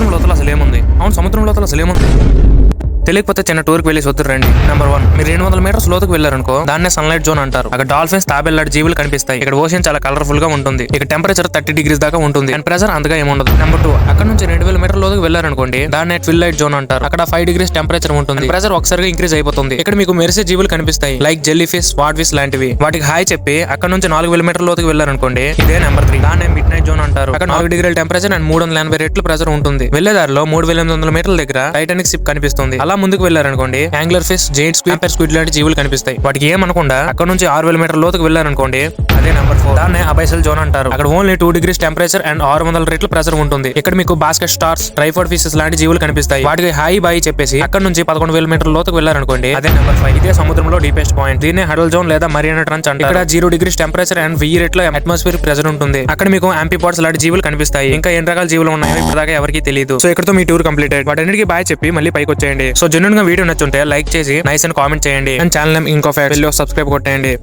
సముద్రం లోతల అసలు ఏముంది అవును సముద్రం లోతల అసలు ఏముంది తెలియకపోతే చిన్న టూర్కి వెళ్ళి వద్దు రండి. నెంబర్ వన్ మీరు రెండు వందల మీటర్స్ లోతుకు వెళ్ళారనుకో దాన్నే సన్లైట్ జోన్ అంటారు. అక్కడ డాల్ఫిన్స్ తాబెల్లాడి జీవులు కనిపిస్తాయి. ఇక్కడ ఓషన్ చాలా కలర్ఫుల్గా ఉంటుంది. ఇక్కడ టెంపరేచర్ థర్టీ డిగ్రీస్ దాకా ఉంటుంది. అండ్ ప్రెజర్ అంతగా ఏముండదు. నెంబర్ టూ అక్కడ నుంచి రెండు లోతుకు వెళ్ళారనుకోండి దాన్ని ట్విల్ లైట్ జోన్ అంటారు. అక్కడ ఫైవ్ డిగ్రీస్ టెంపరేచర్ ఉంటుంది. ప్రెజర్ ఒకసారిగా ఇంక్రీజ్ అయిపోతుంది. ఇక్కడ మీకు మెరిసే జీవులు కనిపిస్తాయి. లైక్ జెల్లీ ఫిష్ వాట్ ఫిష్ లాంటివి. వాటికి హాయ్ చెప్పి అక్కడ నుంచి నాలుగు వేల మీటర్ లోతుకు వెళ్ళారనుకోండి ఇదే నెంబర్ త్రీ దాన్ని మిడ్ నైట్ జోన్ అంటారు. అక్కడ నాలుగు డిగ్రీల టెంపరేచర్ అండ్ మూడు వందల ఎనభై రెట్లు ప్రెజర్ ఉంటుంది. వెళ్ళే దారిలో మూడు వేల ఎనిమిది వందల మీటర్ల దగ్గర టైటానిక్ షిప్ కనిపిస్తుంది. అలా ముందుకు వెళ్ళారనుకోండి angler fish giant squid squid లాంటి జీవులు కనిపిస్తాయి. వాటికి ఏమనకుండా అక్కడ నుంచి ఆరు వేల మీటర్ల లోతుకు వెళ్ళారనుకోండి అదే నెంబర్ ఫోర్ దాన్ని అబైసల్ జోన్ అంటారు. అక్కడ only two degrees temperature and ఆరు వందల రెట్లు ప్రెషర్ ఉంటుంది. ఇక్కడ మీకు బాస్కెట్ స్టార్స్ ట్రైఫోర్డ్ ఫిషెస్ లాంటి జీవులు కనిపిస్తాయి. వాటికి హాయి బాయి చెప్పేసి అక్కడ నుంచి పదకొండు వేల మీటర్ల లోతుకు వెళ్ళారనుకోండి. అదే నెంబర్ ఫైవ్. ఇదే సముద్రంలో డీపెస్ట్ పాయింట్. దీన్ని హడల్ జోన్ లేదా మరీనా ట్రంచ్ అంటారు. ఇక్కడ జీరో డిగ్రీస్ టెంపరేచర్ అండ్ వెయ్యి రెట్ల అట్మాస్ఫియర్ ప్రెజర్ ఉంటుంది. అక్కడ మీకు ఆంపిపాడ్స్ లాంటి జీవులు కనిపిస్తాయి. ఇంకా ఎన్ని రకాల జీవులు ఉన్నాయో ఇప్పటిదాకా ఎవరికి తెలియదు సో ఇక్కడతో మీ టూర్ కంప్లీటెడ్ వాటన్నిటికీ బాయ్ చెప్పి మళ్ళీ పైకి వచ్చేయండి. సో జెన్యున్గా వీడియో నచ్చుంటే లైక్ చేసి నైస్ అని కామెంట్ చేయండి. అండ్ ఛానల్ ఇంకో ఫ్యాట్ సబ్స్క్రైబ్ కొట్టేయండి.